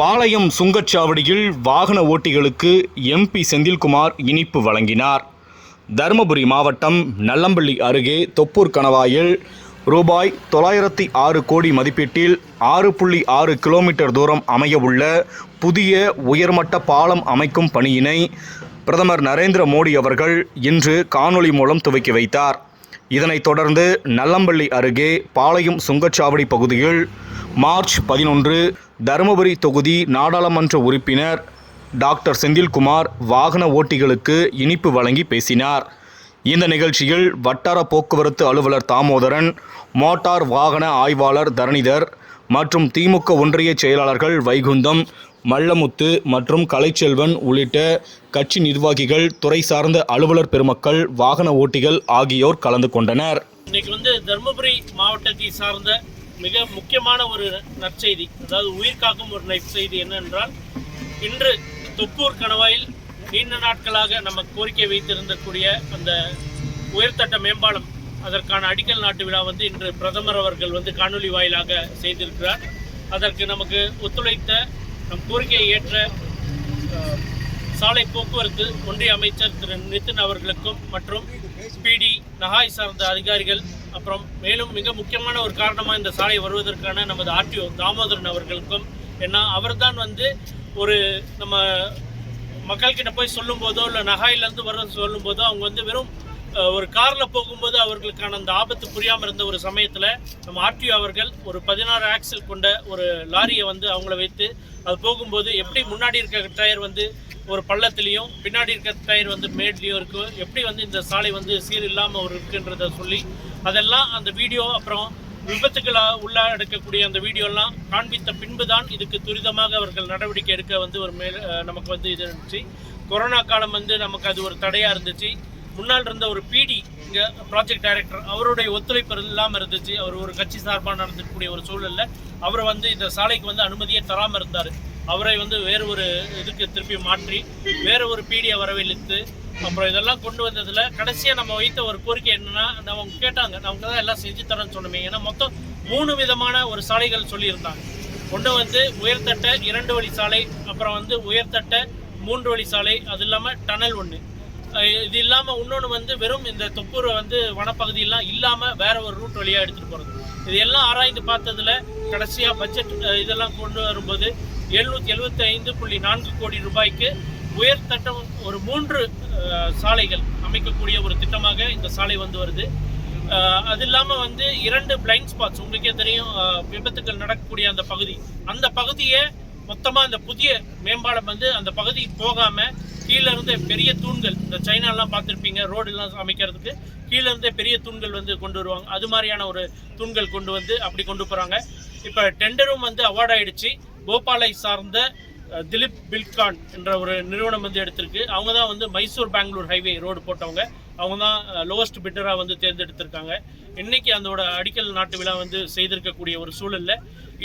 பாளையம் சுங்கச்சாவடியில் வாகன ஓட்டிகளுக்கு எம்பி செந்தில்குமார் இனிப்பு வழங்கினார். தருமபுரி மாவட்டம் நல்லம்பள்ளி அருகே தொப்பூர் கணவாயில் ரூபாய் தொள்ளாயிரத்தி ஆறு கோடி மதிப்பீட்டில் ஆறு புள்ளி ஆறு கிலோமீட்டர் தூரம் அமையவுள்ள புதிய உயர்மட்ட பாலம் அமைக்கும் பணியினை பிரதமர் நரேந்திர மோடி அவர்கள் இன்று காணொளி மூலம் துவக்கி வைத்தார். இதனைத் தொடர்ந்து நல்லம்பள்ளி அருகே பாளையம் சுங்கச்சாவடி பகுதியில் மார்ச் பதினொன்று தருமபுரி தொகுதி நாடாளுமன்ற உறுப்பினர் டாக்டர் செந்தில்குமார் வாகன ஓட்டிகளுக்கு இனிப்பு வழங்கி பேசினார். இந்த நிகழ்ச்சியில் வட்டார போக்குவரத்து அலுவலர் தாமோதரன் மோட்டார் வாகன ஆய்வாளர் தரணிதர் மற்றும் திமுக ஒன்றிய செயலாளர்கள் வைகுந்தம் மல்லமுத்து மற்றும் கலைச்செல்வன் உள்ளிட்ட கட்சி நிர்வாகிகள் துறை சார்ந்த அலுவலர் பெருமக்கள் வாகன ஓட்டிகள் ஆகியோர் கலந்து கொண்டனர். இன்னைக்கு வந்து தருமபுரி மாவட்டத்தை சார்ந்த மிக முக்கியமான ஒரு நற்செய்தி அதாவது உயிர் காக்கும் ஒரு நற்செய்தி என்னென்றால் இன்று தொப்பூர் கணவாயில் நீண்ட நாட்களாக நம்ம கோரிக்கை வைத்திருந்தக்கூடிய அந்த உயர்தட்ட மேம்பாலம் அதற்கான அடிக்கல் நாட்டு விழா வந்து இன்று பிரதமர் அவர்கள் வந்து காணொலி வாயிலாக செய்திருக்கிறார். அதற்கு நமக்கு ஒத்துழைத்த நம் கோரிக்கையை ஏற்ற சாலை போக்குவரத்து ஒன்றிய அமைச்சர் திரு நிதின் அவர்களுக்கும் மற்றும் பிடி நகாய் சார்ந்த அதிகாரிகள் அப்புறம் மேலும் மிக முக்கியமான ஒரு காரணமாக இந்த சாலை வருவதற்கான நமது ஆர்டிஓ தாமோதரன் அவர்களுக்கும் ஏன்னா அவர்தான் வந்து ஒரு நம்ம மக்கள்கிட்ட போய் சொல்லும்போதோ இல்லை நகாயிலேருந்து வர சொல்லும்போதோ அவங்க வந்து வெறும் ஒரு காரில் போகும்போது அவர்களுக்கான அந்த ஆபத்து புரியாமல் இருந்த ஒரு சமயத்தில் நம்ம ஆர்டிஓ அவர்கள் ஒரு பதினாறு ஆக்சல் கொண்ட ஒரு லாரியை வந்து அவங்கள வைத்து அது போகும்போது எப்படி முன்னாடி இருக்க டயர் வந்து ஒரு பள்ளத்துலேயும் பின்னாடி இருக்க டயர் வந்து மேட்லேயும் இருக்கும் எப்படி வந்து இந்த சாலை வந்து சீர் இல்லாமல் ஒரு இருக்குன்றத சொல்லி அதெல்லாம் அந்த வீடியோ அப்புறம் விபத்துக்களை உள்ளடக்கக்கூடிய அந்த வீடியோலாம் காண்பித்த பின்பு தான் இதுக்கு துரிதமாக அவர்கள் நடவடிக்கை எடுக்க வந்து ஒரு மேல் நமக்கு வந்து இது இருந்துச்சு. கொரோனா காலம் வந்து நமக்கு அது ஒரு தடையாக இருந்துச்சு. முன்னால் இருந்த ஒரு பிடி இங்கே ப்ராஜெக்ட் டைரக்டர் அவருடைய ஒத்துழைப்பு இல்லாமல் இருந்துச்சு. அவர் ஒரு கட்சி சார்பாக நடந்துக்கூடிய ஒரு சூழலில் அவர் வந்து இந்த சாலைக்கு வந்து அனுமதியே தராமல் இருந்தார். அவரை வந்து வேறு ஒரு இதுக்கு திருப்பி மாற்றி வேறு ஒரு பீடியை வரவழைத்து அப்புறம் இதெல்லாம் கொண்டு வந்ததுல கடைசியாக நம்ம வைத்த ஒரு கோரிக்கை என்னன்னா அவங்க கேட்டாங்க நமக்கு தான் எல்லாம் செஞ்சு தரேன்னு சொன்னோமே. ஏன்னா மொத்தம் மூணு விதமான ஒரு சாலைகள் சொல்லியிருந்தாங்க. ஒன்று வந்து உயர்தட்ட இரண்டு வழி சாலை அப்புறம் வந்து உயர்தட்ட மூன்று வழி சாலை அது இல்லாமல் டனல் ஒன்று இது இல்லாமல் இன்னொன்று வந்து வெறும் இந்த தொப்பூர் வந்து வனப்பகுதியெல்லாம் இல்லாமல் வேற ஒரு ரூட் வழியாக எடுத்துகிட்டு போகிறது இது எல்லாம் ஆராய்ந்து பார்த்ததுல கடைசியாக பட்ஜெட் இதெல்லாம் கொண்டு வரும்போது எழுநூற்றி எழுபத்தி ஐந்து புள்ளி நான்கு கோடி ரூபாய்க்கு உயர்தட்டம் ஒரு மூன்று சாலைகள் அமைக்கக்கூடிய ஒரு திட்டமாக இந்த சாலை வந்து வருது. அது இல்லாமல் வந்து இரண்டு பிளைண்ட் ஸ்பாட்ஸ் உங்களுக்கே தெரியும் விபத்துகள் விபத்துக்கள் நடக்கக்கூடிய அந்த பகுதி. அந்த பகுதியை மொத்தமாக இந்த புதிய மேம்பாலம் வந்து அந்த பகுதி போகாமல் கீழே இருந்த பெரிய தூண்கள் இந்த சைனாலாம் பார்த்துருப்பீங்க ரோடுலாம் அமைக்கிறதுக்கு கீழே இருந்தே பெரிய தூண்கள் வந்து கொண்டு வருவாங்க. அது மாதிரியான ஒரு தூண்கள் கொண்டு வந்து அப்படி கொண்டு போகிறாங்க இப்போ டெண்டரும் வந்து அவார்ட் ஆயிடுச்சு. போபாலை சார்ந்த திலீப் பில்கான் என்ற ஒரு நிறுவனம் வந்து எடுத்திருக்கு. அவங்க தான் வந்து மைசூர் பெங்களூர் ஹைவே ரோடு போட்டவங்க. அவங்க தான் லோவஸ்ட் பிட்டராக வந்து தேர்ந்தெடுத்திருக்காங்க. இன்னைக்கு அதோட அடிக்கல் நாட்டு விழா வந்து செய்திருக்கக்கூடிய ஒரு சூழல்ல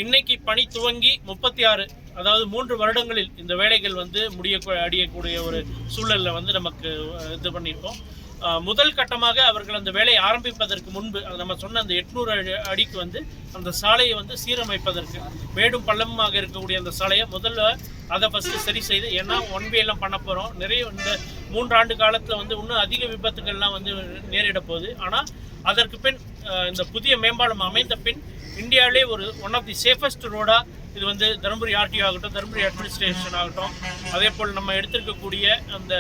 இன்னைக்கு பணி துவங்கி முப்பத்தி ஆறு அதாவது மூன்று வருடங்களில் இந்த வேலைகள் வந்து முடிய அடியக்கூடிய ஒரு சூழல்ல வந்து நமக்கு இது பண்ணியிருக்கோம். முதல் கட்டமாக அவர்கள் அந்த வேலையை ஆரம்பிப்பதற்கு முன்பு நம்ம சொன்ன அந்த எட்நூறு அடி அடிக்கு வந்து அந்த சாலையை வந்து சீரமைப்பதற்கு மேடும் பள்ளமாக இருக்கக்கூடிய அந்த சாலையை முதல்ல அதை ஃபஸ்ட்டு சரி செய்து ஏன்னா ஒன் வே எல்லாம் பண்ண போகிறோம் நிறைய இந்த மூன்றாண்டு காலத்தில் வந்து இன்னும் அதிக விபத்துகள்லாம் வந்து நேரிட போகுது. ஆனால் அதற்கு பின் இந்த புதிய மேம்பாலம் அமைந்த பின் இந்தியாவிலே ஒரு ஒன் ஆஃப் தி சேஃபஸ்ட் ரோடாக இது வந்து தருமபுரி ஆர்டிஓ ஆகட்டும் தருமபுரி அட்மினிஸ்ட்ரேஷன் ஆகட்டும். அதே போல் நம்ம எடுத்திருக்கக்கூடிய அந்த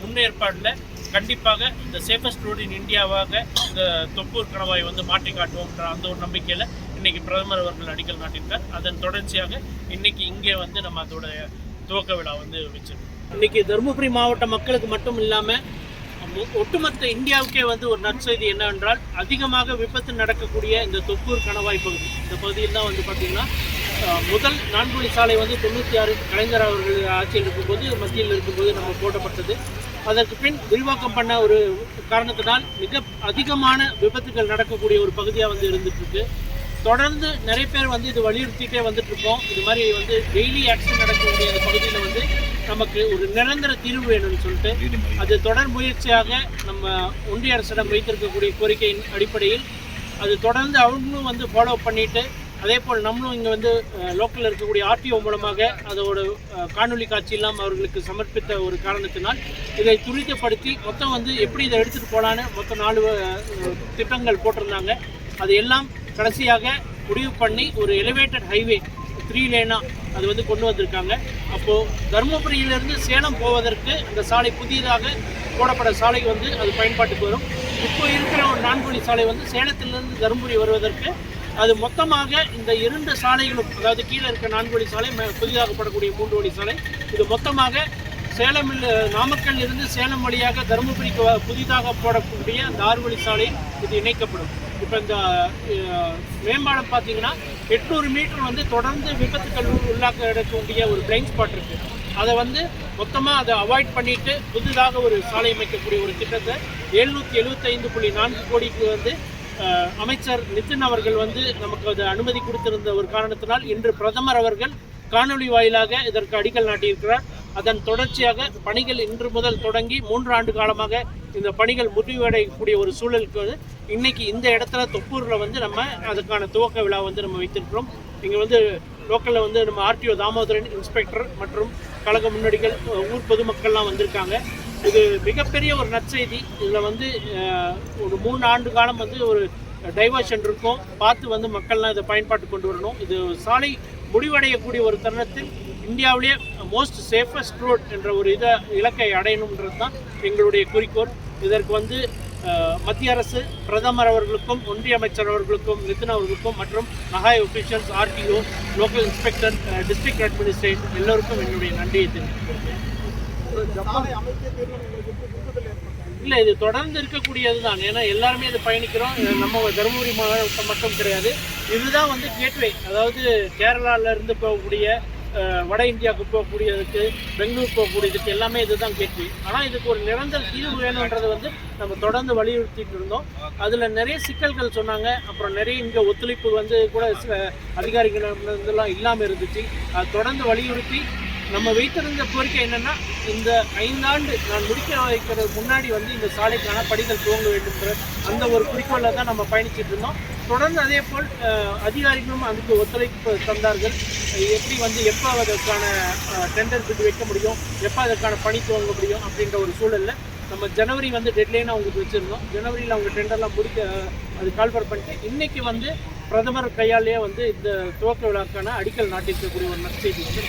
முன்னேற்பாடில் கண்டிப்பாக இந்த சேஃபஸ்ட் ரோடு இன் இந்தியாவாக இந்த தொப்பூர் கணவாய் வந்து மாற்றி காட்டுவோம்ன்ற அந்த ஒரு நம்பிக்கையில் இன்றைக்கி பிரதமர் அவர்கள் அடிக்கல் நாட்டியிருக்கார். அதன் தொடர்ச்சியாக இன்றைக்கி இங்கே வந்து நம்ம அதோடைய துவக்க விழா வந்து வச்சிருக்கோம். இன்றைக்கி தருமபுரி மாவட்ட மக்களுக்கு மட்டும் இல்லாமல் ஒட்டுமொத்த இந்தியாவுக்கே வந்து ஒரு நற்செய்தி என்னவென்றால் அதிகமாக விபத்து நடக்கக்கூடிய இந்த தொப்பூர் கணவாய் பகுதி. இந்த பகுதியில் தான் வந்து பார்த்திங்கன்னா முதல் நான்குவழி சாலை வந்து தொண்ணூற்றி ஆறு கலைஞர் அவர்கள் ஆட்சியில் இருக்கும்போது மத்தியில் இருக்கும்போது நம்ம போடப்பட்டது. அதற்கு பின் விரிவாக்கம் பண்ண ஒரு காரணத்தினால் மிக அதிகமான விபத்துகள் நடக்கக்கூடிய ஒரு பகுதியாக வந்து இருந்துட்டு இருக்கு. தொடர்ந்து நிறைய பேர் வந்து இது வலியுறுத்திட்டே வந்துட்டு இருக்கோம் இது மாதிரி வந்து டெய்லி ஆக்சிடென்ட் நடக்கக்கூடிய இந்த பகுதியில் வந்து நமக்கு ஒரு நிரந்தர தீர்வு வேணும்னு சொல்லிட்டு அது தொடர் முயற்சியாக நம்ம ஒன்றிய அரசிடம் வைத்திருக்கக்கூடிய கோரிக்கையின் அடிப்படையில் அது தொடர்ந்து அவங்களும் வந்து ஃபாலோ பண்ணிட்டு அதே போல் நம்மளும் இங்கே வந்து லோக்கலில் இருக்கக்கூடிய ஆர்டிஓ மூலமாக அதோட காணொலி காட்சி இல்லாமல் அவர்களுக்கு சமர்ப்பித்த ஒரு காரணத்தினால் இதை துரிதப்படுத்தி மொத்தம் வந்து எப்படி இதை எடுத்துகிட்டு போகலான்னு மொத்தம் நாலு திட்டங்கள் போட்டிருந்தாங்க. அது எல்லாம் கடைசியாக முடிவு பண்ணி ஒரு எலிவேட்டட் ஹைவே த்ரீ லேனா அது வந்து கொண்டு வந்திருக்காங்க. அப்போது தருமபுரியிலிருந்து சேலம் போவதற்கு அந்த சாலை புதியதாக போடப்பட சாலை வந்து அது பயன்பாட்டுக்கு வரும். இப்போ இருக்கிற ஒரு நான்குடி சாலை வந்து சேலத்திலிருந்து தருமபுரி வருவதற்கு அது மொத்தமாக இந்த இரண்டு சாலைகளும் அதாவது கீழே இருக்க நான்கு சாலை புதிதாக போடக்கூடிய மூன்று வழி சாலை இது மொத்தமாக சேலம் நாமக்கல் இருந்து சேலம் வழியாக தருமபுரிக்கு புதிதாக போடக்கூடிய அந்த ஆறு வழி சாலை இது இணைக்கப்படும். இப்போ இந்த மேம்பாலம் பார்த்தீங்கன்னா எட்நூறு மீட்டர் வந்து தொடர்ந்து விபத்துக்கள் உள்ளாக்க எடுக்கக்கூடிய ஒரு பிளைன் ஸ்பாட் இருக்கு. அதை வந்து மொத்தமாக அதை அவாய்ட் பண்ணிட்டு புதிதாக ஒரு சாலை அமைக்கக்கூடிய ஒரு திட்டத்தை எழுநூற்றி எழுபத்தைந்து புள்ளி நான்கு கோடிக்கு வந்து அமைச்சர் நிதின் அவர்கள் வந்து நமக்கு அது அனுமதி கொடுத்திருந்த ஒரு காரணத்தினால் இன்று பிரதமர் அவர்கள் காணொளி வாயிலாக இதற்கு அடிக்கல் நாட்டியிருக்கிறார். அதன் தொடர்ச்சியாக பணிகள் இன்று முதல் தொடங்கி மூன்று ஆண்டு காலமாக இந்த பணிகள் முடிவடையக்கூடிய ஒரு சூழலுக்கு வந்து இன்னைக்கு இந்த இடத்துல தொப்பூரில் வந்து நம்ம அதுக்கான துவக்க விழா வந்து நம்ம வைத்திருக்கிறோம். இங்கே வந்து லோக்கலில் வந்து நம்ம ஆர்டிஓ தாமோதரன் இன்ஸ்பெக்டர் மற்றும் கழக முன்னோடிகள் ஊர் பொதுமக்கள்லாம் வந்திருக்காங்க. இது மிகப்பெரிய ஒரு நற்செய்தி. இதில் வந்து ஒரு மூணு ஆண்டு காலம் வந்து ஒரு டைவர்ஷன் இருக்கும். பார்த்து வந்து மக்கள்லாம் இதை பயன்பாட்டு கொண்டு வரணும். இது சாலை முடிவடையக்கூடிய ஒரு தருணத்தில் இந்தியாவிலேயே மோஸ்ட் சேஃபஸ்ட் ரோட் என்ற ஒரு இதை இலக்கை அடையணுன்றது தான் எங்களுடைய குறிக்கோள். இதற்கு வந்து மத்திய அரசு பிரதமர் அவர்களுக்கும் ஒன்றிய அமைச்சர் அவர்களுக்கும் நிதின் அவர்களுக்கும் மற்றும் மகாய் officials RTO local inspector district administration எல்லோருக்கும் என்னுடைய நன்றியை தெரிவித்துக் இல்லை இது தொடர்ந்து இருக்கக்கூடியது தான் ஏன்னா எல்லாருமே இது பயணிக்கிறோம். நம்ம தருமபுரி மாவட்டம் மட்டும் கிடையாது. இதுதான் வந்து கேட்வே. அதாவது கேரளால இருந்து போகக்கூடிய வட இந்தியாவுக்கு போகக்கூடியதுக்கு பெங்களூர் போகக்கூடியதுக்கு எல்லாமே இதுதான் கேட்வி. ஆனால் இதுக்கு ஒரு நிரந்தர தீர்வு வேணுன்றது வந்து நம்ம தொடர்ந்து வலியுறுத்திட்டு இருந்தோம். அதில் நிறைய சிக்கல்கள் சொன்னாங்க. அப்புறம் நிறைய இங்கே ஒத்துழைப்பு வந்து கூட அதிகாரிகள் இதெல்லாம் இல்லாமல் இருந்துச்சு. அது தொடர்ந்து வலியுறுத்தி நம்ம வைத்திருந்த கோரிக்கை என்னென்னா இந்த ஐந்தாண்டு நான் முடிக்க வைக்கிறது முன்னாடி வந்து இந்த சாலைக்கான படிகள் துவங்க வேண்டும்ன்ற அந்த ஒரு குறிக்கோளில் தான் நம்ம பயணிச்சுட்டு இருந்தோம். தொடர்ந்து அதே போல் அதிகாரிகளும் அதுக்கு ஒத்துழைப்பு தந்தார்கள். எப்படி வந்து எப்போ அதற்கான டெண்டர் பிட்டு வைக்க முடியும் எப்போ அதற்கான பணி துவங்க முடியும் அப்படின்ற ஒரு சூழலில் நம்ம ஜனவரி வந்து டெட்லைன் அவங்களுக்கு வச்சுருந்தோம். ஜனவரியில் அவங்க டெண்டர்லாம் முடிக்க அது கால்பர் பண்ணிட்டு இன்றைக்கி வந்து பிரதமர் கையாலேயே வந்து இந்த துவக்க விழாக்கான அடிக்கல் நாட்டிருக்கக்கூடிய ஒரு நற்செய்தி வந்து